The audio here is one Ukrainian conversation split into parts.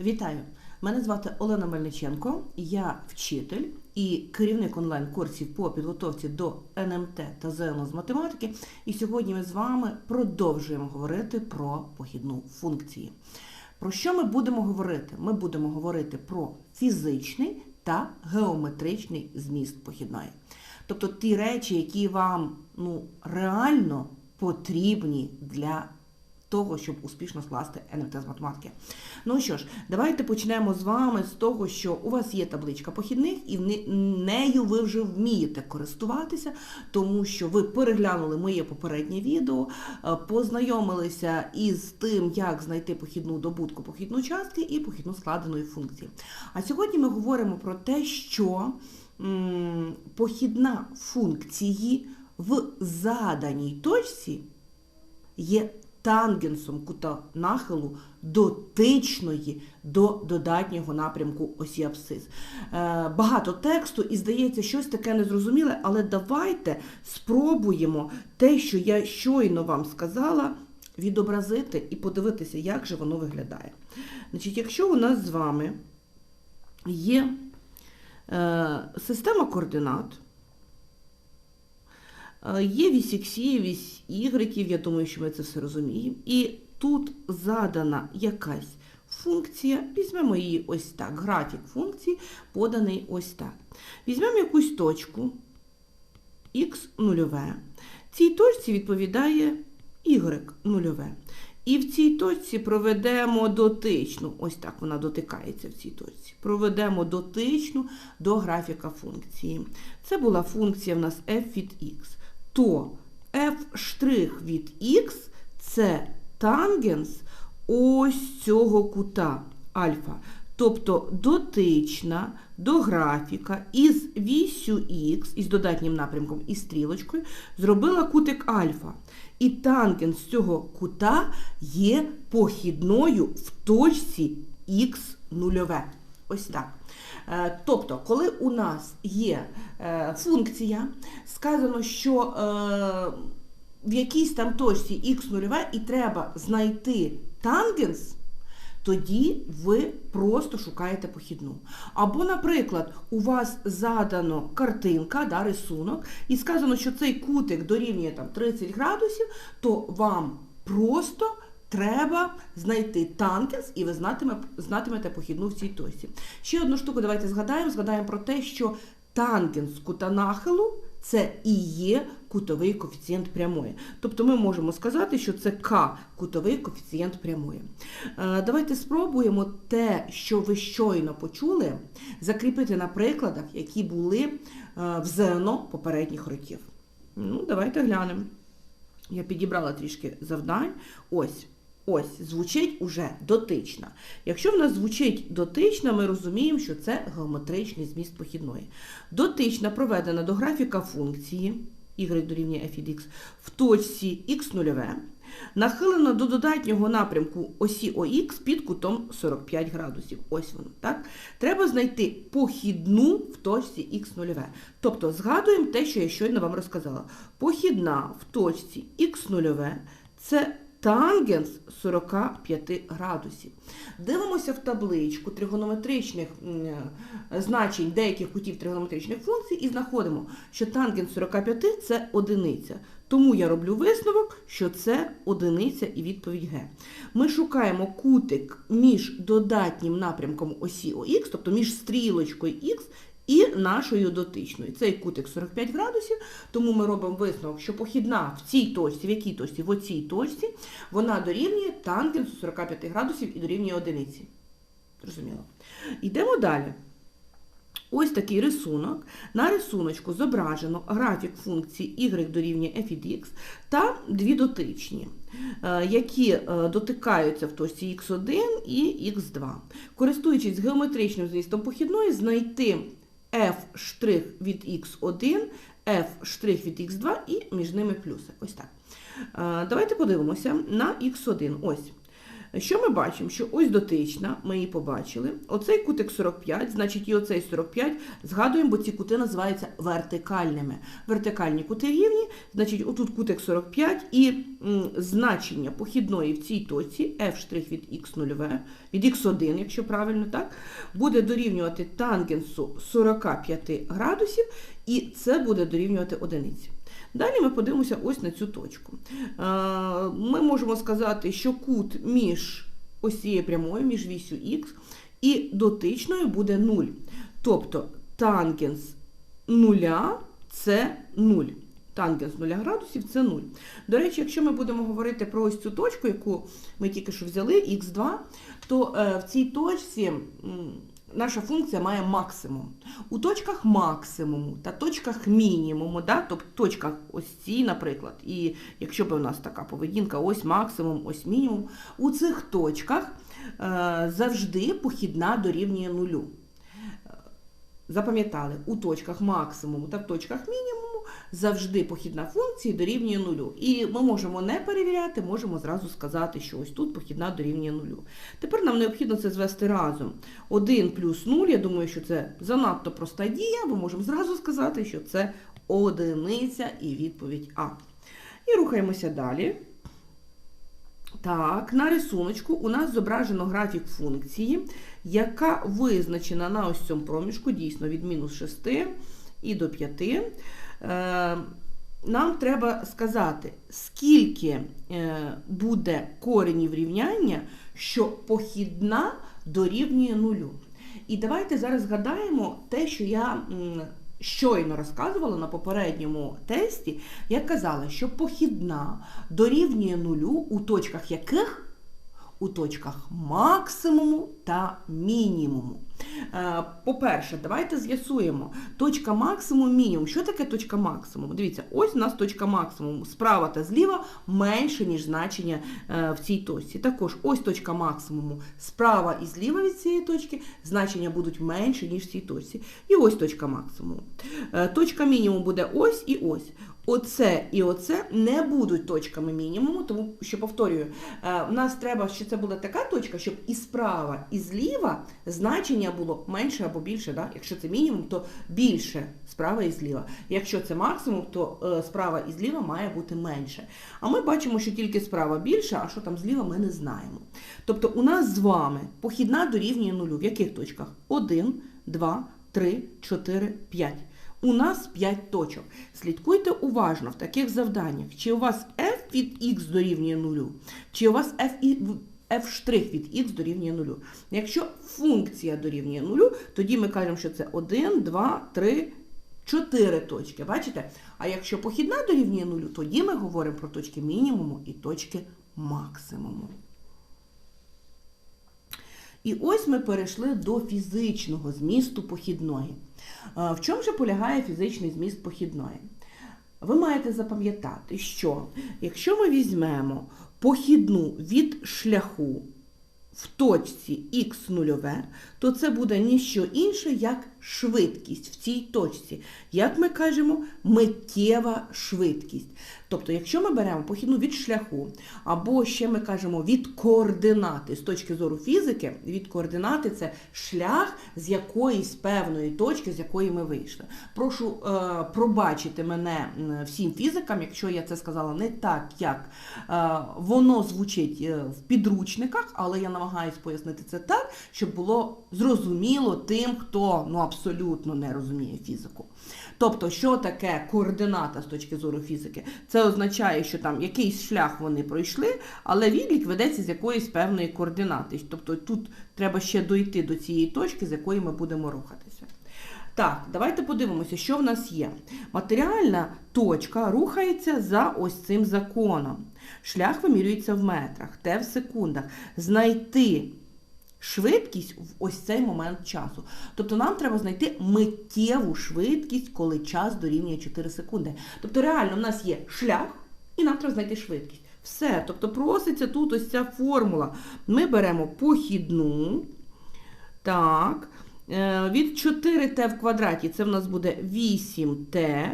Вітаю! Мене звати Олена Мельниченко, я вчитель і керівник онлайн-курсів по підготовці до НМТ та ЗНО з математики. І сьогодні ми з вами продовжуємо говорити про похідну функції. Про що ми будемо говорити? Ми будемо говорити про фізичний та геометричний зміст похідної. Тобто ті речі, які вам ну, реально потрібні для того, щоб успішно скласти НМТ з математики. Ну що ж, давайте почнемо з вами з того, що у вас є табличка похідних, і нею ви вже вмієте користуватися, тому що ви переглянули моє попереднє відео, е, познайомилися із тим, як знайти похідну добутку, похідну частки і похідну складеної функції. А сьогодні ми говоримо про те, що похідна функції в заданій точці є тангенсом кута нахилу дотичної до додатнього напрямку осі абсцис. Е, Багато тексту і здається, щось таке незрозуміле, але давайте спробуємо те, що я щойно вам сказала, відобразити і подивитися, як же воно виглядає. Значить, Якщо у нас з вами є е, система координат, Є вісь X, вісь Y, я думаю, що ми це все розуміємо. І тут задана якась функція, візьмемо її ось так. Графік функції поданий ось так. Візьмемо якусь точку x нульове. Цій точці відповідає y нульове. І в цій точці проведемо дотичну, ' ось так вона дотикається в цій точці. Проведемо дотичну до графіка функції. Це була функція в нас f від x то f' від x це тангенс ось цього кута альфа. Тобто дотична до графіка із вісю х, із додатнім напрямком і стрілочкою, зробила кутик альфа. І тангенс цього кута є похідною в точці х нульове. Ось так. Е, тобто, коли у нас є е, функція, сказано, що е, в якійсь там точці х нульове і треба знайти тангенс, тоді ви просто шукаєте похідну. Або, наприклад, у вас задано картинка, да, рисунок, і сказано, що цей кутик дорівнює там, 30 градусів, то вам просто Треба знайти тангенс, і ви знатимете похідну в цій точці. Ще одну штуку давайте згадаємо. Згадаємо про те, що тангенс кута нахилу це і є кутовий коефіцієнт прямої. Тобто ми можемо сказати, що це К кутовий коефіцієнт прямої. Е, давайте спробуємо те, що ви щойно почули, закріпити на прикладах, які були е, в ЗНО попередніх років. Ну, Давайте глянемо. Я підібрала трішки завдань. Ось. Ось, звучить уже дотична. Якщо в нас звучить дотична, ми розуміємо, що це геометричний зміст похідної. Дотична проведена до графіка функції y дорівнює f від x в точці x0, нахилена до додатнього напрямку осі ОХ під кутом 45 градусів. Ось воно. так? Треба знайти похідну в точці х0. Тобто згадуємо те, що я щойно вам розказала. Похідна в точці х0 це тангенс 45 градусів. Дивимося в табличку тригонометричних значень деяких кутів тригонометричних функцій і знаходимо, що тангенс 45 це одиниця. Тому я роблю висновок, що це одиниця і відповідь Г. Ми шукаємо кутик між додатнім напрямком осі ОХ, тобто між стрілочкою Х і нашою дотичною. Цей кутик 45 градусів, тому ми робимо висновок, що похідна в цій точці, в якій точці, в оцій точці, вона дорівнює тангенсу 45 градусів і дорівнює одиниці. Зрозуміло. Йдемо далі. Ось такий рисунок. На рисуночку зображено графік функції y дорівнює f від x та дві дотичні, е, які е, дотикаються в точці x1 і x2. Користуючись геометричним змістом похідної, знайти f' від x1, f' від x2 і між ними плюси. Ось так. Давайте подивимося на x1. Ось. Що ми бачимо? Що ось дотична, ми її побачили. Оцей кутик 45, значить і оцей 45 згадуємо, бо ці кути називаються вертикальними. Вертикальні кути рівні, значить, отут кутик 45 і значення похідної в цій точці f' від x0, від x1, якщо правильно, так, буде дорівнювати тангенсу 45 градусів, і це буде дорівнювати одиниці. Далі ми подивимося ось на цю точку. Е, Ми можемо сказати, що кут між ось цією прямою, між вісю х і дотичною буде 0. Тобто тангенс нуля це 0. Тангенс 0 градусів це 0. До речі, якщо ми будемо говорити про ось цю точку, яку ми тільки що взяли, х2, то е, в цій точці наша функція має максимум. У точках максимуму та точках мінімуму, да, тобто точках ось ці, наприклад, і якщо б у нас така поведінка, ось максимум, ось мінімум, у цих точках е, завжди похідна дорівнює нулю. Запам'ятали, у точках максимуму та в точках мінімуму завжди похідна функція дорівнює нулю. І ми можемо не перевіряти, можемо зразу сказати, що ось тут похідна дорівнює нулю. Тепер нам необхідно це звести разом. 1 плюс 0, я думаю, що це занадто проста дія, ми можемо зразу сказати, що це одиниця і відповідь А. І рухаємося далі. Так, на рисуночку у нас зображено графік функції, яка визначена на ось цьому проміжку, дійсно від мінус 6 і до 5. Е, нам треба сказати, скільки е, буде коренів рівняння, що похідна дорівнює нулю. І давайте зараз згадаємо те, що я щойно розказувала на попередньому тесті. Я казала, що похідна дорівнює нулю у точках яких? У точках максимуму та мінімуму. Е, По-перше, давайте з'ясуємо. Точка максимум, мінімум. Що таке точка максимуму? Дивіться, ось у нас точка максимуму. Справа та зліва менше, ніж значення е, в цій точці. Також ось точка максимуму. Справа і зліва від цієї точки значення будуть менше, ніж в цій точці. І ось точка максимуму. Е, Точка мінімуму буде ось і ось. Оце і оце не будуть точками мінімуму, тому що, повторюю, в нас треба, щоб це була така точка, щоб і справа, і зліва значення було менше або більше. Да? Якщо це мінімум, то більше справа і зліва. Якщо це максимум, то е, справа і зліва має бути менше. А ми бачимо, що тільки справа більше, а що там зліва, ми не знаємо. Тобто у нас з вами похідна дорівнює нулю. В яких точках? 1, 2, 3, 4, 5. У нас 5 точок. Слідкуйте уважно в таких завданнях, чи у вас f від x дорівнює нулю, чи у вас f, f' від x дорівнює нулю. Якщо функція дорівнює нулю, тоді ми кажемо, що це 1, 2, 3, 4 точки. Бачите? А якщо похідна дорівнює нулю, тоді ми говоримо про точки мінімуму і точки максимуму. І ось ми перейшли до фізичного змісту похідної. В чому же полягає фізичний зміст похідної? Ви маєте запам'ятати, що якщо ми візьмемо похідну від шляху в точці х нульове, то це буде ніщо інше, як швидкість в цій точці. Як ми кажемо, миттєва швидкість. Тобто, якщо ми беремо похідну від шляху, або ще ми кажемо від координати, з точки зору фізики, від координати це шлях з якоїсь певної точки, з якої ми вийшли. Прошу е, пробачити мене всім фізикам, якщо я це сказала не так, як е, воно звучить е, в підручниках, але я намагаюсь пояснити це так, щоб було зрозуміло тим, хто ну, абсолютно не розуміє фізику. Тобто, що таке координата з точки зору фізики? Це означає, що там якийсь шлях вони пройшли, але відлік ведеться з якоїсь певної координати. Тобто тут треба ще дойти до цієї точки, з якої ми будемо рухатися. Так, давайте подивимося, що в нас є. Матеріальна точка рухається за ось цим законом. Шлях вимірюється в метрах, те в секундах. Знайти швидкість в ось цей момент часу. Тобто нам треба знайти миттєву швидкість, коли час дорівнює 4 секунди. Тобто реально в нас є шлях, і нам треба знайти швидкість. Все, тобто проситься тут ось ця формула. Ми беремо похідну, так, Від 4t в квадраті це в нас буде 8t,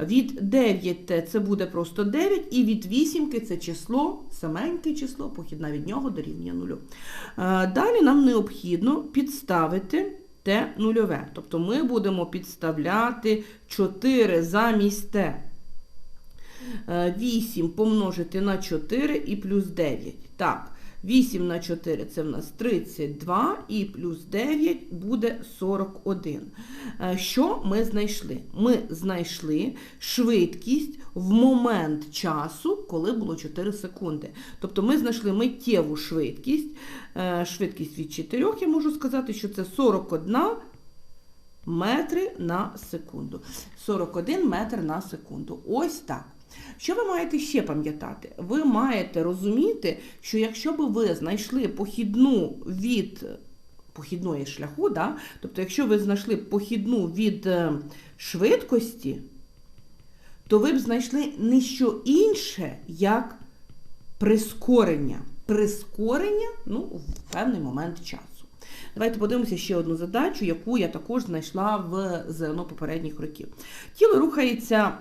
від 9t це буде просто 9, і від 8 це число, саменьке число, похідна від нього дорівнює 0. Е, Далі нам необхідно підставити t нульове. Тобто ми будемо підставляти 4 замість t. 8 помножити на 4 і плюс 9. Так, 8 на 4 це в нас 32 і плюс 9 буде 41. Е, Що ми знайшли? Ми знайшли швидкість в момент часу, коли було 4 секунди. Тобто ми знайшли миттєву швидкість. Е, Швидкість від 4, я можу сказати, що це 41 метри на секунду. 41 метр на секунду. Ось так. Що ви маєте ще пам'ятати? Ви маєте розуміти, що якщо б ви знайшли похідну від похідної шляху, да? тобто, якщо ви знайшли похідну від е, швидкості, то ви б знайшли не що інше, як прискорення. Прискорення ну, в певний момент часу. Давайте подивимося ще одну задачу, яку я також знайшла в ЗНО попередніх років. Тіло рухається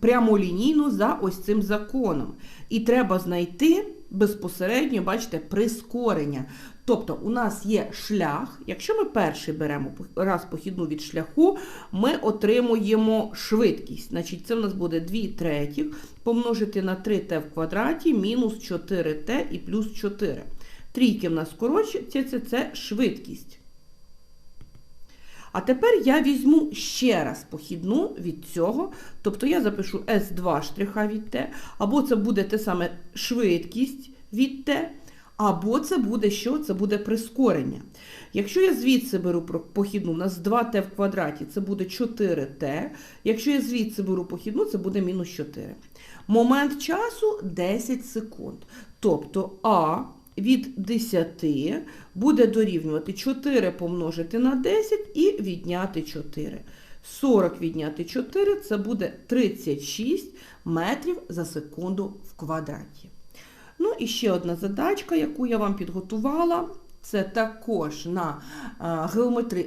прямолінійно за ось цим законом. І треба знайти безпосередньо, бачите, прискорення. Тобто у нас є шлях, якщо ми перший беремо раз похідну від шляху, ми отримуємо швидкість. Значить, це в нас буде 2 третіх помножити на 3t в квадраті мінус 4t і плюс 4. Трійки в нас скорочуються, це, швидкість. А тепер я візьму ще раз похідну від цього, тобто я запишу S2 штриха від T, або це буде те саме швидкість від T, або це буде що? Це буде прискорення. Якщо я звідси беру похідну, у нас 2t в квадраті, це буде 4t. Якщо я звідси беру похідну, це буде мінус 4. Момент часу 10 секунд. Тобто А від 10 буде дорівнювати 4 помножити на 10 і відняти 4. 40 відняти 4 це буде 36 метрів за секунду в квадраті. Ну і ще одна задачка, яку я вам підготувала. Це також на геометри...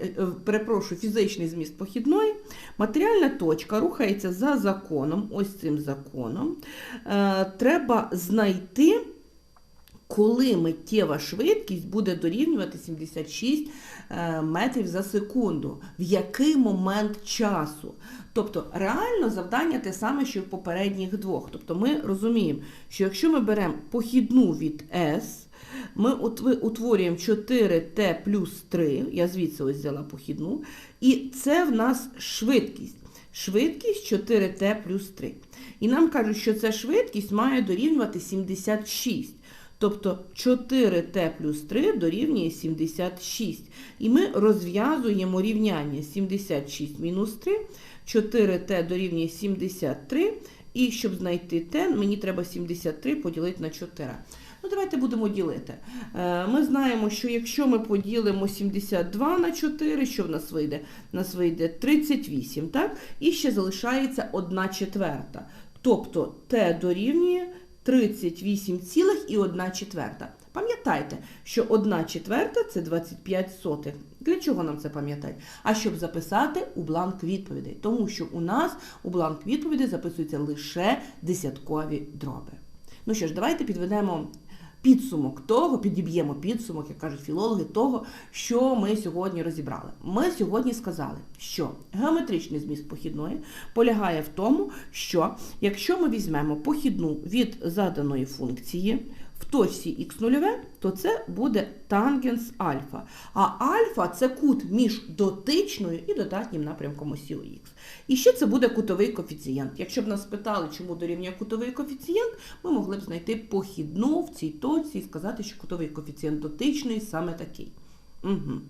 перепрошую, фізичний зміст похідної. Матеріальна точка рухається за законом, ось цим законом. Е, треба знайти коли миттєва швидкість буде дорівнювати 76 е, метрів за секунду, в який момент часу. Тобто реально завдання те саме, що в попередніх двох. Тобто ми розуміємо, що якщо ми беремо похідну від S, ми утворюємо 4t плюс 3, я звідси ось взяла похідну, і це в нас швидкість. Швидкість 4t плюс 3. І нам кажуть, що ця швидкість має дорівнювати 76. Тобто 4t плюс 3 дорівнює 76. І ми розв'язуємо рівняння 76 мінус 3, 4t дорівнює 73. І щоб знайти t, мені треба 73 поділити на 4. Ну, Давайте будемо ділити. Е, ми знаємо, що якщо ми поділимо 72 на 4, що в нас вийде? У нас вийде 38, так? І ще залишається 1 четверта. Тобто t дорівнює 38,1 четверта. Пам'ятайте, що 1 четверта це 25 сотих. Для чого нам це пам'ятати? А щоб записати у бланк відповідей. Тому що у нас у бланк відповідей записуються лише десяткові дроби. Ну що ж, давайте підведемо підсумок того, підіб'ємо підсумок, як кажуть філологи, того, що ми сьогодні розібрали. Ми сьогодні сказали, що геометричний зміст похідної полягає в тому, що якщо ми візьмемо похідну від заданої функції, в точці х0, то це буде тангенс альфа. А альфа це кут між дотичною і додатнім напрямком осі х. І ще це буде кутовий коефіцієнт. Якщо б нас питали, чому дорівнює кутовий коефіцієнт, ми могли б знайти похідну в цій точці і сказати, що кутовий коефіцієнт дотичної саме такий. Угу.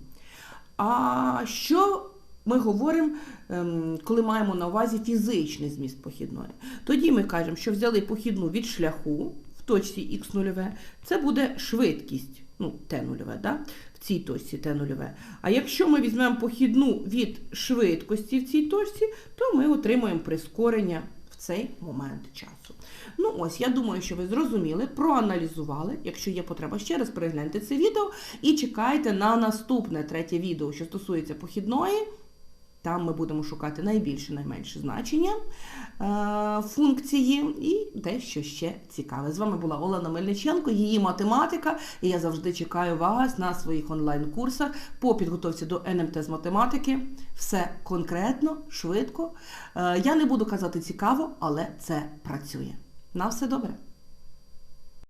А що ми говоримо, ем, коли маємо на увазі фізичний зміст похідної? Тоді ми кажемо, що взяли похідну від шляху точці х0, це буде швидкість, ну, t0, да? в цій точці t0. А якщо ми візьмемо похідну від швидкості в цій точці, то ми отримуємо прискорення в цей момент часу. Ну ось, я думаю, що ви зрозуміли, проаналізували. Якщо є потреба, ще раз перегляньте це відео і чекайте на наступне третє відео, що стосується похідної. Там ми будемо шукати найбільше, найменше значення е, функції і дещо ще цікаве. З вами була Олена Мельниченко, її математика. І я завжди чекаю вас на своїх онлайн-курсах по підготовці до НМТ з математики. Все конкретно, швидко. Е, я не буду казати цікаво, але це працює. На все добре.